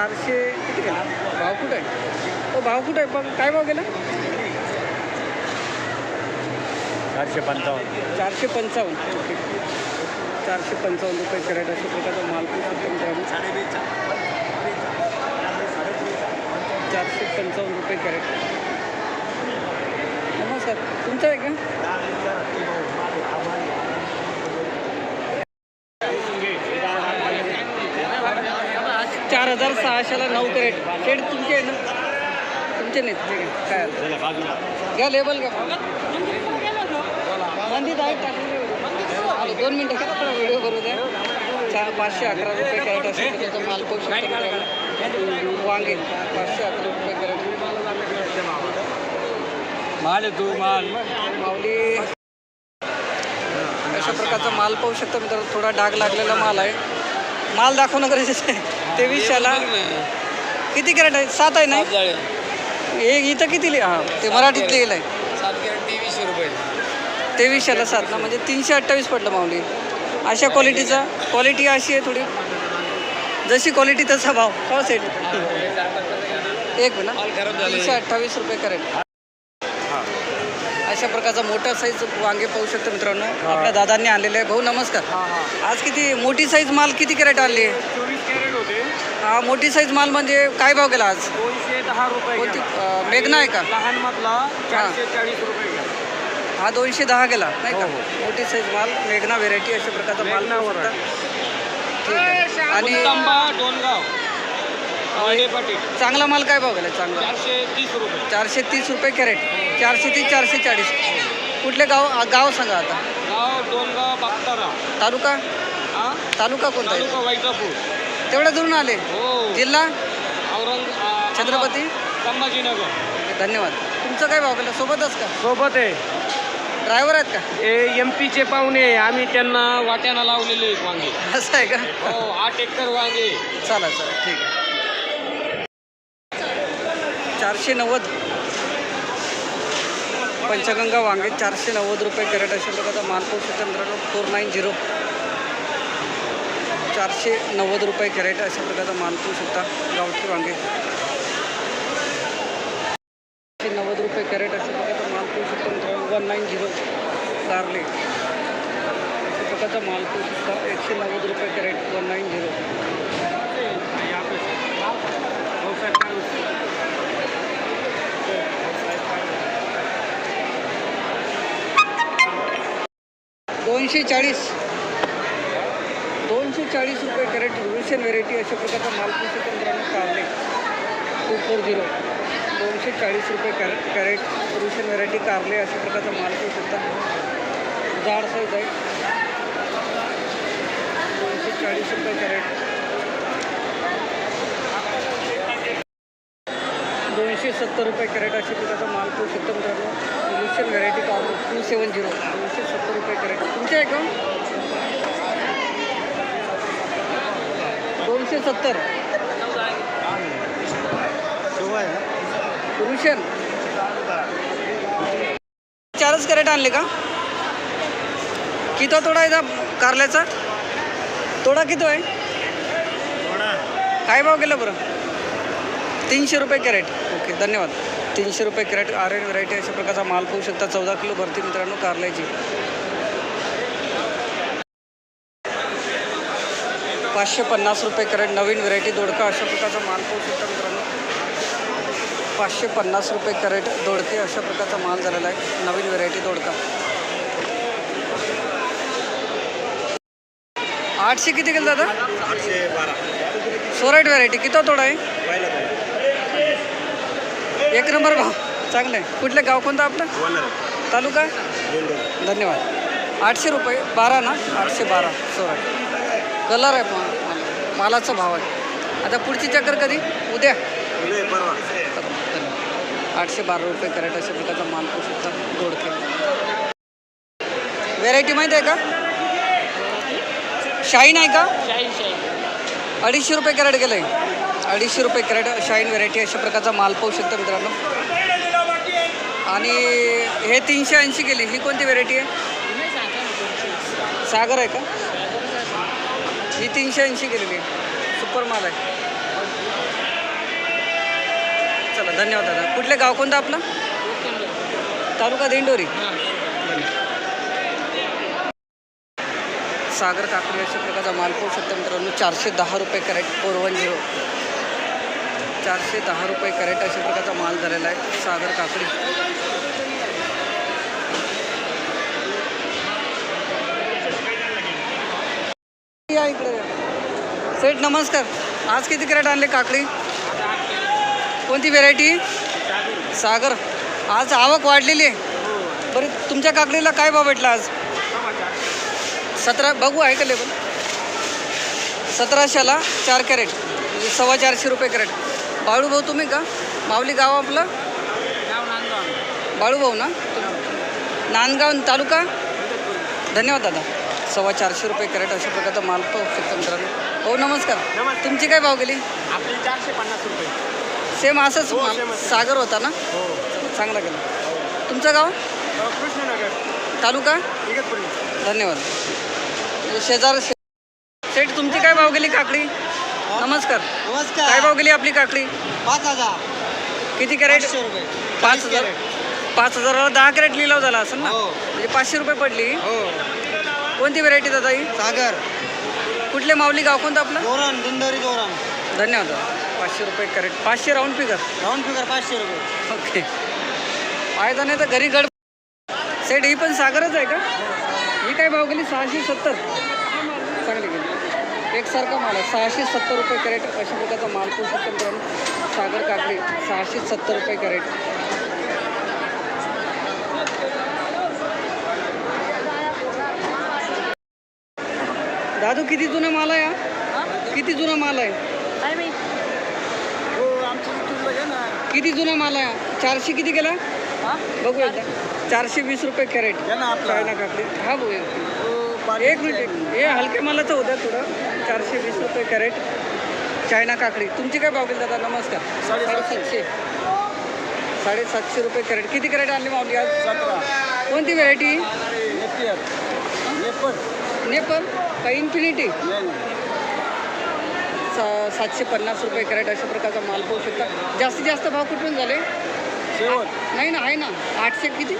चारशे किती गेला? भाव कुठं आहे? तो भाव कुठं आहे? पण काय भाव गेला? चारशे पंचावन्न. चारशे पंचावन्न. ओके. चारशे पंचावन्न रुपये कॅरेट अशा प्रकारचा माल चारशे पंचावन्न रुपये कॅरेट नमस्कार. तुमचं आहे का? चार हजार सहाशेला नऊ कॅरेट. शेड तुमचे आहे ना? तुमचे नाहीत ठीक आहे काय. घ्या लेबल घ्या. आहे दोन मिनटं थोडा व्हिडिओ करू द्या. चार पाचशे अकरा रुपये कॅरेट असेल त्याचा माल पाहू शकतो. वांगे पाचशे अकरा रुपये कॅरेट. माल आहे तू माल. माऊली. अशा प्रकारचा माल पाहू शकता मित्रांनो थोडा डाग लागलेला माल आहे. माल दाखवणं गरजेचं आहे. तेवीसशेला किती कॅरेट आहे? सात आहे ना हे इथं किती लिहि हां ते मराठीत लिहिलं आहे तेवीसशे रुपये. तेवीसशेला सात ना म्हणजे तीनशे अठ्ठावीस पडलं माऊली. अशा क्वालिटीचा. क्वालिटी अशी आहे थोडी. जशी क्वालिटी तसा भाव. हो सेट एक मिनिट तीनशे अठ्ठावीस रुपये करेल अशा प्रकारचा मोठा साईज वांगे पाहू शकतो मित्रांनो. आपल्या दादांनी आणलेले आहे. भाऊ नमस्कार. आज किती मोठी साईज माल किती कॅरेट आणली कॅरेट. हा मोठी साईज माल म्हणजे काय भाव गेला आज? दोनशे दहा रुपये अं, मेघना आहे का? लहान मधला चारशे चाळीस रुपये हा दोनशे दहा गेला नाही का? हो, हो. मोठी साईज माल मेघना व्हेरायटी अशा प्रकारचा माल शकता. ठीक आहे. आणि डोनगाव पाटील. चांगला माल काय भाव गेला चांगला? चारशे तीस रुपये. चारशे तीस रुपये कॅरेट. चारशे तीस चारशे चाळीस. कुठले गाव आ, गाव सांगा आता. गाव डोनगाव तालुका? हा? तालुका कोणता आहे? तालुका वैजापूर. तेवढ्या दुरून आले. हो. जिल्हा? औरंग आ, छत्रपती? संभाजीनगर. धन्यवाद. तुमचं काय भाव गेला सोबतच का? सोबत आहे. ड्रायव्हर आहेत का? एम पीचे पाहुणे आम्ही त्यांना वाट्याला लावलेले आहेत वांगे. असं आहे का? हो आठ एकर वांगे. चला चला. ठीक आहे. चारशे नव्वद. पंचगंगा वांगे चारशे नव्वद रुपये कॅरेट अशा प्रकारचा माल शकता मित्रांनो फोर नाईन झिरो. चारशे नव्वद रुपये कॅरेट अशा प्रकारचा माल पाहू शकता गावठी वांगे. चारशे नव्वद रुपये कॅरेट अशा प्रकारचा माल पाहू शकता वन नाईन झिरो कारले अशा प्रकारचा माल पाहू शकता एकशे नव्वद रुपये कॅरेट वन नाईन झिरो. दोनशे चाळीस. चाळीस रुपये कॅरेट रुशन व्हेरायटी अशा प्रकारचा माल कृषी तंत्राने काढले कारले टू फोर झिरो. दोनशे चाळीस रुपये कॅरेट कॅरेट रुशन व्हेरायटी कारले अशा प्रकारचा माल पाहू शकता जाड साईज आहे. दोनशे चाळीस रुपये कॅरेट. दोनशे सत्तर रुपये कॅरेट अशा प्रकारचा माल पाहू शकता मित्रांनो रुशन व्हेरायटी कारले टू सेवन झिरो. दोनशे सत्तर रुपये कॅरेट. तुमचे आहे का दोनशे सत्तर. पुरुषन. चारच कॅरेट आणले का? किती तोडा आहे कारल्याचा? तोडा किती आहे? काय भाव गेला बरं? तीनशे रुपये कॅरेट. ओके धन्यवाद. तीनशे रुपये कॅरेट आर एन व्हरायटी अशा प्रकारचा माल पाहू शकता. चौदा किलो भरती मित्रांनो कारल्याची. पाचशे पन्नास रुपये करेट नवीन व्हरायटी दोडका अशा प्रकारचा माल पाहू शकता मित्रांनो. पाचशे पन्नास रुपये करेट दोडके अशा प्रकारचा माल झालेला आहे. नवीन व्हरायटी दोडका. आठशे किती केलं दादा? बारा सोराईट व्हरायटी. किती तोडा आहे? एक नंबर भाव. चांगलं आहे. कुठलं गाव कोणतं आपलं? तालुका? धन्यवाद. आठशे रुपये. बारा ना? आठशे बारा. सोराईट. कलर आहे मा- मालाचा भाव आहे. आता पुढची चक्कर कधी? उद्या. आठशे बारा रुपये कॅरेट अशा प्रकारचा माल पाहू शकता दोडके व्हेरायटी माहिती आहे का? शाईन आहे का? अडीचशे रुपये कॅरेट गेलं आहे अडीचशे रुपये कॅरेट शाईन व्हेरायटी अशा प्रकारचा माल पाहू शकता मित्रांनो. आणि हे तीनशे ऐंशी गेली. ही कोणती व्हेरायटी आहे? सागर आहे का? ही तीनशे ऐंशी गेलेली आहे. सुपर माल आहे. चला धन्यवाद दादा. कुठले गाव कोणतं आपलं? तालुका दिंडोरी. सागर काकडी अशा प्रकारचा माल पाहू शकतो मित्रांनो. चारशे दहा रुपये कॅरेट फोर वन झिरो. चारशे दहा रुपये कॅरेट अशा प्रकारचा माल झालेला आहे सागर काकडी. इकडे. सेठ नमस्कार. आज किती कॅरेट आणले काकडी? कोणती व्हेरायटी सागर. आज आवक वाढलेली आहे. बरं तुमच्या काकडीला काय भाव भेटला आज? सतरा बघू का लेबल सतराशेला चार कॅरेट. म्हणजे सव्वा चारशे रुपये कॅरेट. बाळूभाऊ तुम्ही का? माऊली गाव आपलं? बाळूभाऊ ना? नांदगाव तालुका? धन्यवाद दादा. सव्वा चारशे रुपये कॅरेट अशा प्रकारचा माल पाहू शकतो मित्रांनो. हो नमस्कार. नमस्कार. तुमची काय भाव गेली? आपली चारशे पन्नास रुपये. सेम असंच हो, माल. सागर होता ना? हो. चांगला गेला. तुमचं गाव? कृष्णनगर. तालुका? इगतपुरी. धन्यवाद. म्हणजे शेजार सेठ तुमची काय भाव गेली काकडी? नमस्कार. काय नमस्कार भाव गेली आपली काकडी? पाच हजार. किती कॅरेट? पाच हजार. पाच हजाराला दहा कॅरेट लिलाव झाला असेल ना? हो. म्हणजे पाचशे रुपये पडली. हो. कोणती व्हेरायटी दादा ही? सागर. कुठले माऊली गाव कोणतं आपलं? धोरण दिंडोरी धोरण धन्यवाद दादा. पाचशे रुपये कॅरेट पाचशे राऊंड फिगर राऊंड फिगर पाचशे रुपये. ओके आहे नाही तर घरी गड सेट ही पण सागरच आहे का? ही काय भाव गेली? सहाशे सत्तर. चांगली गेली. एकसारखा माल आहे. सहाशे सत्तर रुपये कॅरेट अशा प्रकारचा माल पोहू शकतो मित्रांनो. सागर काकडी सहाशे सत्तर रुपये कॅरेट दादू किती जुना माल आहे हा? किती जुना माल आहे? हो आमच्या ना. किती जुना माल आहे चारशे किती गेला बघू एकदा चारशे. वीस रुपये कॅरेट. घे ना आपला. चायना काकडी हा भाऊ एक हो, एक मिनिट एक मिनिट. हे हलके मालाचं होतं थोडं. चारशे वीस रुपये कॅरेट. चायना काकडी. तुमची काय भाव गेली दादा? नमस्कार. साडेसातशे. साडेसातशे. रुपये कॅरेट. किती कॅरेट आणले माऊली आज? सतरा. कोणती व्हेरायटी नेपियर नेपर नेपल का इन्फिनिटी. सा सातशे पन्नास रुपये कॅरेट अशा प्रकारचा माल पाहू शकता. जास्तीत जास्त भाव कुठून झाले? नाही ना आहे ना. आठशे किती?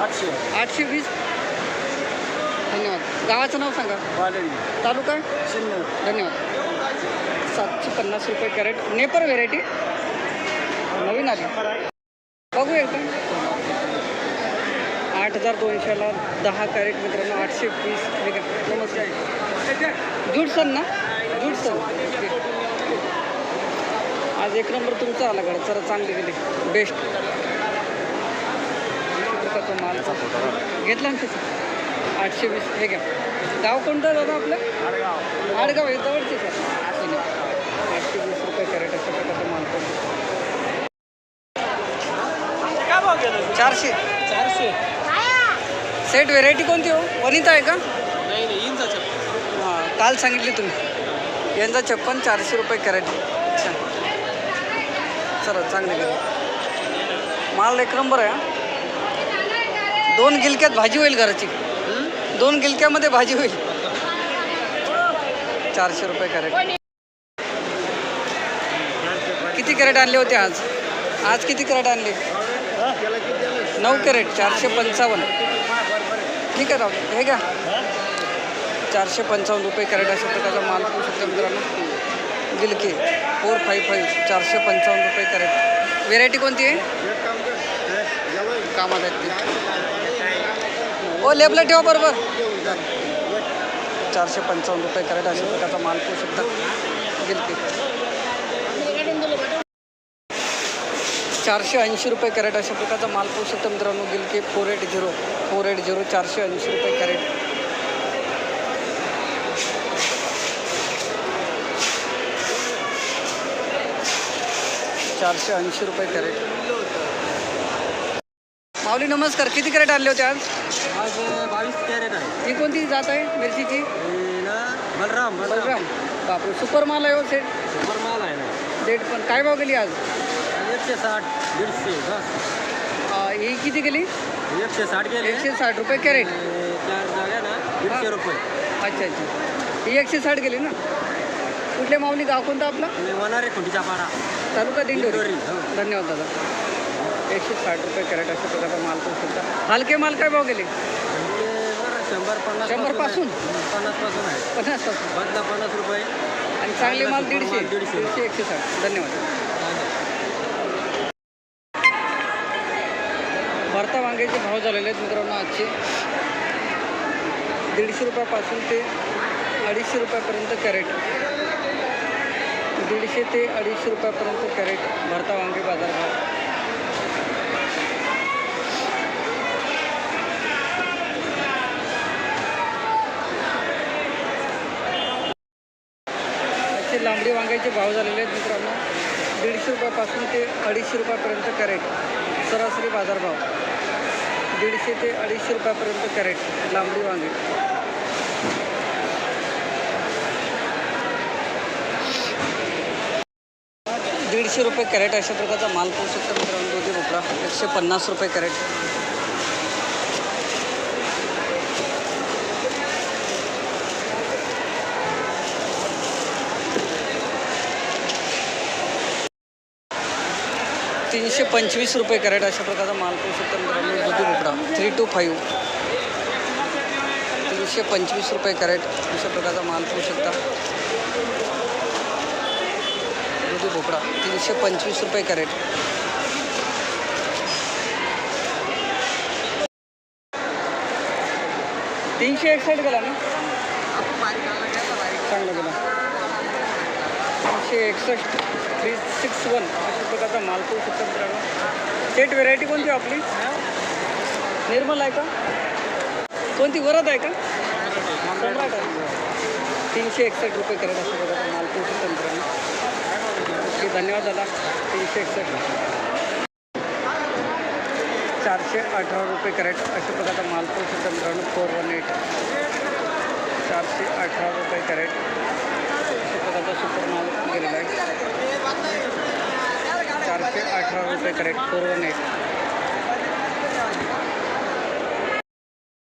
आठशे. आठशे. वीस. धन्यवाद. गावाचं नाव सांगा. तालुका? धन्यवाद. सातशे पन्नास रुपये कॅरेट नेपर व्हेरायटी नवीन आली. बघू एकदा आठ हजार दोनशेला दहा कॅरेट मित्रांनो आठशे वीस ठीक आहे नमस्कार जुडसन ना? जुडसन आज एक नंबर तुमचा आला गड जरा चांगली गेली बेस्ट माल? घेतला ना त्याचा? आठशे वीस. हे घ्या. गाव कोणतं दादा आपलं? आडगाव. आहे. जवळचे सर आठशे वीस रुपये कॅरेट असं प्रकारचा माल चारशे. सेट व्हेरायटी कोणती हो? वनिता आहे का? नाही नाही इंचा हां काल सांगितली तुम्ही. यांचा छप्पन चारशे रुपये कॅरेट. अच्छा चला चांगले गेले माल एक नंबर आहे. दोन गिलक्यात भाजी होईल घराची. दोन गिलक्यामध्ये भाजी होईल. चारशे रुपये कॅरेट. किती कॅरेट आणले होते आज? आज किती कॅरेट आणले? नऊ कॅरेट चारशे पंचावन्न. ठीक आहे राव हे घ्या. चारशे पंचावन्न रुपये कॅरेट तर त्याचा माल करू शकता मित्रांनो. गिलके फोर फाईव्ह फाईव्ह चारशे पंचावन्न रुपये कॅरेट. व्हेरायटी कोणती आहे? कामात आहेत ती हो लेबला ठेवा बरोबर. चारशे पंचावन्न रुपये कॅरेट तर त्याचा माल पाहू शकता. गिलके. चारशे ऐंशी रुपये कॅरेट अशा प्रकारचा माल पाहू शकता मित्रांनो गिलके four eight zero four eight zero चारशे ऐंशी रुपये कॅरेट. चारशे ऐंशी रुपये कॅरेट. माऊली नमस्कार. किती कॅरेट आणले होते आज? आज बावीस कॅरेट आहे. ही कोणती जात आहे मिरचीची? ना बलराम बलराम. बलराम. बापरे सुपर माल आहे हो सेट सुपर माल आहे ना. डेट पण. काय भाव गेली आज? एकशे साठ दीडशे ही. किती गेली? एकशे साठ गेले. एकशे साठ रुपये कॅरेट. चार जागा ना दीडशे रुपये. अच्छा अच्छा. ही एकशे साठ गेली ना? कुठल्या माऊली गाव कोणतं आपलं? होणार आहे खुंटीचा पाडा. तालुका दिंडोरी. दिंडोरी, हो. धन्यवाद दादा. एकशे साठ रुपये कॅरेट अशा प्रकारचा माल पाहू शकता. हलके माल काय भाव गेले? बरं शंभर पन्नास शंभर पन्नासपासून आहे. पन्नासपासून. बदला पन्नास रुपये. आणि चांगले माल दीडशे. दीडशे एकशे साठ. धन्यवाद. वांग्याचे भाव झालेले आहेत मित्रांनो आजचे. दीडशे रुपयापासून ते अडीचशे रुपयापर्यंत कॅरेट. दीडशे ते अडीचशे रुपयापर्यंत कॅरेट भरता वांगे बाजारभाव आजचे लांबडी वांग्याचे भाव झालेले आहेत मित्रांनो. दीडशे रुपयापासून ते अडीचशे रुपयापर्यंत कॅरेट. सरासरी बाजारभाव दीडशे ते अडीचशे रुपयापर्यंत कॅरेट लांबडी वांगे. दीडशे रुपये कॅरेट अशा प्रकारचा माल पोहोचू शकतो मित्रांनो. दुधी भोपळा एकशे पन्नास रुपये कॅरेट. तीनशे पंचवीस रुपये कॅरेट अशा प्रकारचा माल पाहू शकता मित्रांनो. दुधी भोपळा थ्री टू फाईव्ह तीनशे पंचवीस रुपये कॅरेट अशा प्रकारचा माल पाहू शकता. दुधी भोपळा तीनशे पंचवीस रुपये कॅरेट. तीनशे एकसष्ट गेला ना? चांगलं गेला. तीनशे एकसष्ट थ्री सिक्स वन अशा प्रकारचा माल पाहू शकता मित्रांनो. सेट व्हेरायटी कोणती आपली? निर्मल आहे का? कोणती वरद आहे का? सम्राट आहे. तीनशे एकसष्ट रुपये करत अशा प्रकारचा माल पाहू शकता मित्रांनो. ओके धन्यवाद दादा. तीनशे एकसष्ट. चारशे अठरा रुपये कॅरेट अशा प्रकारचा माल पाहू शकता मित्रांनो फोर वन एट चारशे अठरा रुपये कॅरेट सुपर माल गेलेला आहे चारशे अठरा रुपये करेक्ट फोर वन एट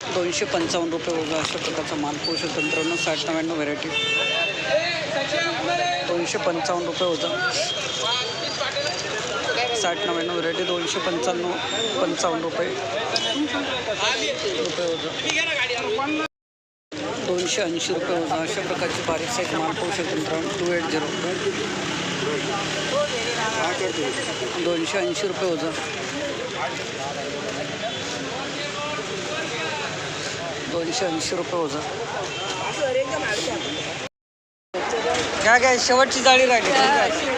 दोनशे पंचावन्न रुपये वजा अशा प्रकारचा माल पाहू शकतो साठ नव्याण्णव व्हेरायटी दोनशे पंचावन्न रुपये वजा. साठ नव्याण्णव व्हेरायटी दोनशे पंच्याण्णव पंचावन्न रुपये. रुपये वजा. दोनशे ऐंशी रुपये वजा अशा प्रकारची बारीक साईज माल पाहू शकतो मित्रांनो. टू एट झिरो दोनशे ऐंशी रुपये वजा दोनशे ऐंशी रुपये वजा काय काय शेवटची जाळी राहिली. ठीक आहे.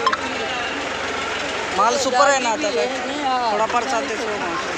माल सुपर आहे ना आता थोडाफार चालते माल.